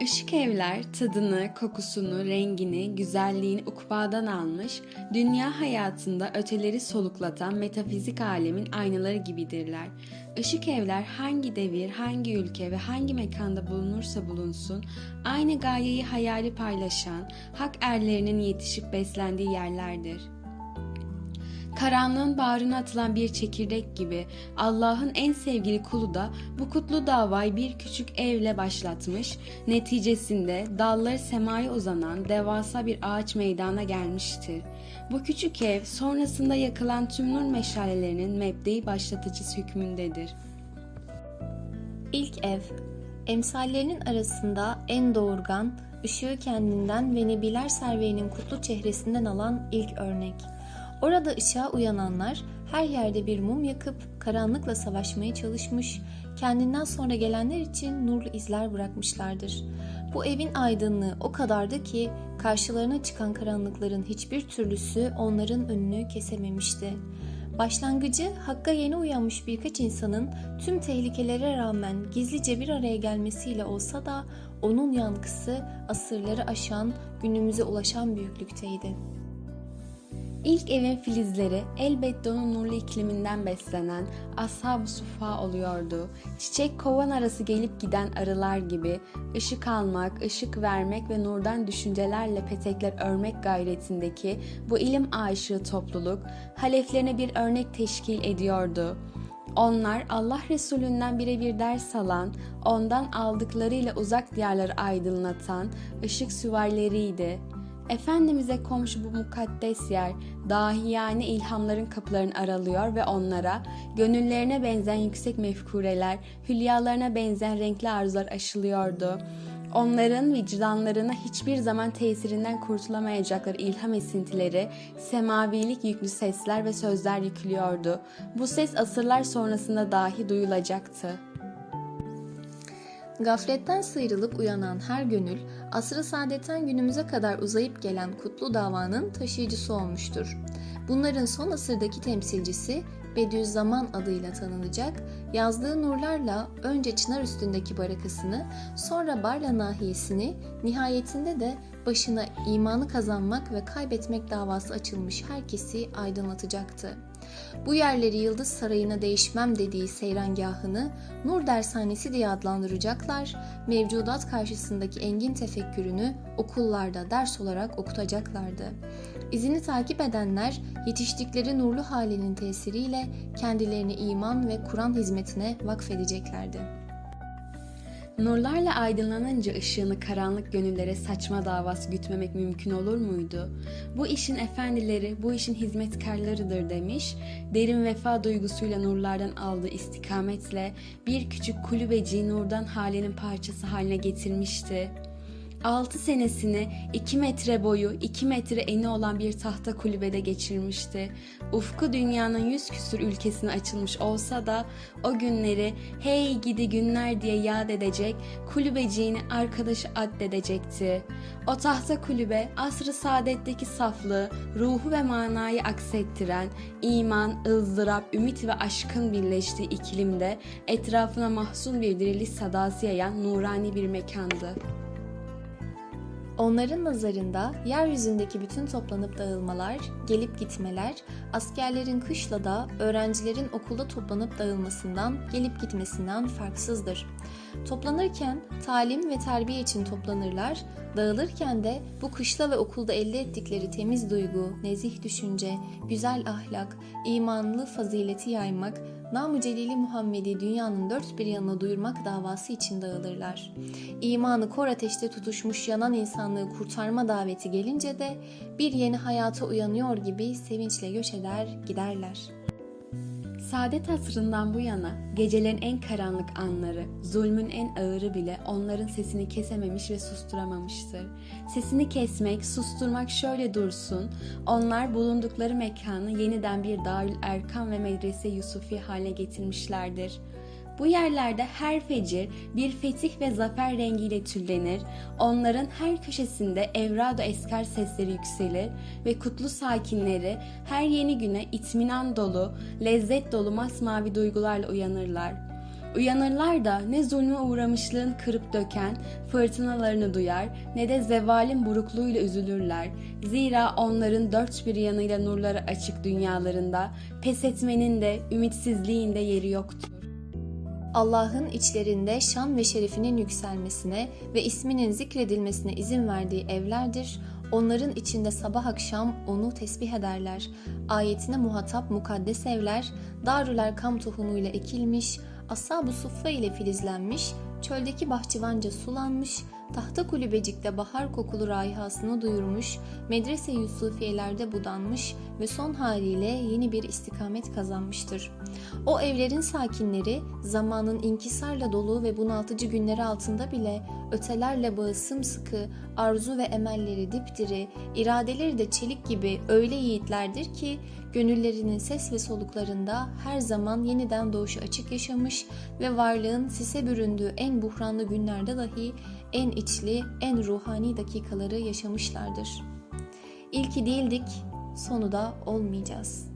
Işık evler tadını, kokusunu, rengini, güzelliğini ukbadan almış, dünya hayatında öteleri soluklatan metafizik alemin aynaları gibidirler. Işık evler hangi devir, hangi ülke ve hangi mekanda bulunursa bulunsun, aynı gayeyi hayali paylaşan, hak erlerinin yetişip beslendiği yerlerdir. Karanlığın bağrına atılan bir çekirdek gibi Allah'ın en sevgili kulu da bu kutlu davayı bir küçük evle başlatmış, neticesinde dalları semaya uzanan devasa bir ağaç meydana gelmiştir. Bu küçük ev sonrasında yakılan tüm nur meşalelerinin mebdeyi başlatıcısı hükmündedir. İlk ev, emsallerinin arasında en doğurgan, ışığı kendinden ve nebiler serverinin kutlu çehresinden alan ilk örnek. Orada ışığa uyananlar her yerde bir mum yakıp karanlıkla savaşmaya çalışmış, kendinden sonra gelenler için nurlu izler bırakmışlardır. Bu evin aydınlığı o kadardı ki karşılarına çıkan karanlıkların hiçbir türlüsü onların önünü kesememişti. Başlangıcı Hakk'a yeni uyanmış birkaç insanın tüm tehlikelere rağmen gizlice bir araya gelmesiyle olsa da onun yankısı asırları aşan, günümüze ulaşan büyüklükteydi. İlk evin filizleri elbette onun nurlu ikliminden beslenen ashab-ı sufa oluyordu. Çiçek kovan arası gelip giden arılar gibi ışık almak, ışık vermek ve nurdan düşüncelerle petekler örmek gayretindeki bu ilim aşığı topluluk haleflerine bir örnek teşkil ediyordu. Onlar Allah Resulünden birebir ders alan, ondan aldıklarıyla uzak diyarları aydınlatan ışık süvarileriydi. Efendimiz'e komşu bu mukaddes yer, dahiyane ilhamların kapılarını aralıyor ve onlara gönüllerine benzeyen yüksek mefkureler, hülyalarına benzeyen renkli arzular aşılıyordu. Onların vicdanlarına hiçbir zaman tesirinden kurtulamayacakları ilham esintileri, semavilik yüklü sesler ve sözler yüklüyordu. Bu ses asırlar sonrasında dahi duyulacaktı. Gafletten sıyrılıp uyanan her gönül, asrı saadetten günümüze kadar uzayıp gelen kutlu davanın taşıyıcısı olmuştur. Bunların son asırdaki temsilcisi Bediüzzaman adıyla tanınacak, yazdığı nurlarla önce Çınar üstündeki barakasını, sonra Barla nahiyesini, nihayetinde de başına imanı kazanmak ve kaybetmek davası açılmış herkesi aydınlatacaktı. Bu yerleri Yıldız Sarayı'na değişmem dediği seyrengahını Nur Dershanesi diye adlandıracaklar, mevcudat karşısındaki engin tefekkürünü okullarda ders olarak okutacaklardı. İzini takip edenler yetiştikleri nurlu halinin tesiriyle kendilerini iman ve Kur'an hizmetine vakfedeceklerdi. Nurlarla aydınlanınca ışığını karanlık gönüllere saçma davası gütmemek mümkün olur muydu? Bu işin efendileri, bu işin hizmetkarlarıdır demiş. Derin vefa duygusuyla nurlardan aldığı istikametle bir küçük kulübeci nurdan halinin parçası haline getirmişti. 6 senesini 2 metre boyu 2 metre eni olan bir tahta kulübede geçirmişti. Ufku dünyanın yüz küsür ülkesine açılmış olsa da o günleri hey gidi günler diye yad edecek, kulübeciğini arkadaşı addedecekti. O tahta kulübe asrı saadetteki saflığı, ruhu ve manayı aksettiren, iman, ızdırap, ümit ve aşkın birleştiği iklimde etrafına mahzun bir diriliş sadası yayan nurani bir mekandı. Onların nazarında yeryüzündeki bütün toplanıp dağılmalar, gelip gitmeler, askerlerin kışla da öğrencilerin okulda toplanıp dağılmasından, gelip gitmesinden farksızdır. Toplanırken talim ve terbiye için toplanırlar, dağılırken de bu kışla ve okulda elde ettikleri temiz duygu, nezih düşünce, güzel ahlak, imanlı fazileti yaymak, Nam-ı Celili Muhammed'i dünyanın dört bir yanına duyurmak davası için dağılırlar. İmanı kor ateşte tutuşmuş yanan insanlığı kurtarma daveti gelince de bir yeni hayata uyanıyor gibi sevinçle göç eder giderler. Saadet asrından bu yana gecelerin en karanlık anları, zulmün en ağırı bile onların sesini kesememiş ve susturamamıştır. Sesini kesmek, susturmak şöyle dursun, onlar bulundukları mekanı yeniden bir Darül Erkan ve Medrese Yusufi haline getirmişlerdir. Bu yerlerde her fecir bir fetih ve zafer rengiyle tüllenir, onların her köşesinde evrad eskar sesleri yükselir ve kutlu sakinleri her yeni güne itminan dolu, lezzet dolu masmavi duygularla uyanırlar. Uyanırlar da ne zulme uğramışlığın kırıp döken fırtınalarını duyar ne de zevalin burukluğuyla üzülürler. Zira onların dört bir yanıyla nurları açık dünyalarında pes etmenin de ümitsizliğin de yeri yoktur. Allah'ın içlerinde şan ve şerefinin yükselmesine ve isminin zikredilmesine izin verdiği evlerdir. Onların içinde sabah akşam onu tesbih ederler. Ayetine muhatap mukaddes evler, Darül Erkam tohumuyla ekilmiş, Ashab-ı Suffa ile filizlenmiş, çöldeki bahçıvanca sulanmış, tahta kulübecikte bahar kokulu raihasını duyurmuş, medrese Yusufiyelerde budanmış ve son haliyle yeni bir istikamet kazanmıştır. O evlerin sakinleri zamanın inkisarla dolu ve bunaltıcı günleri altında bile ötelerle bağı sımsıkı, arzu ve emelleri dipdiri, iradeleri de çelik gibi öyle yiğitlerdir ki gönüllerinin ses ve soluklarında her zaman yeniden doğuşu açık yaşamış ve varlığın sise büründüğü en buhranlı günlerde dahi en içli, en ruhani dakikaları yaşamışlardır. İlki değildik, sonu da olmayacağız.''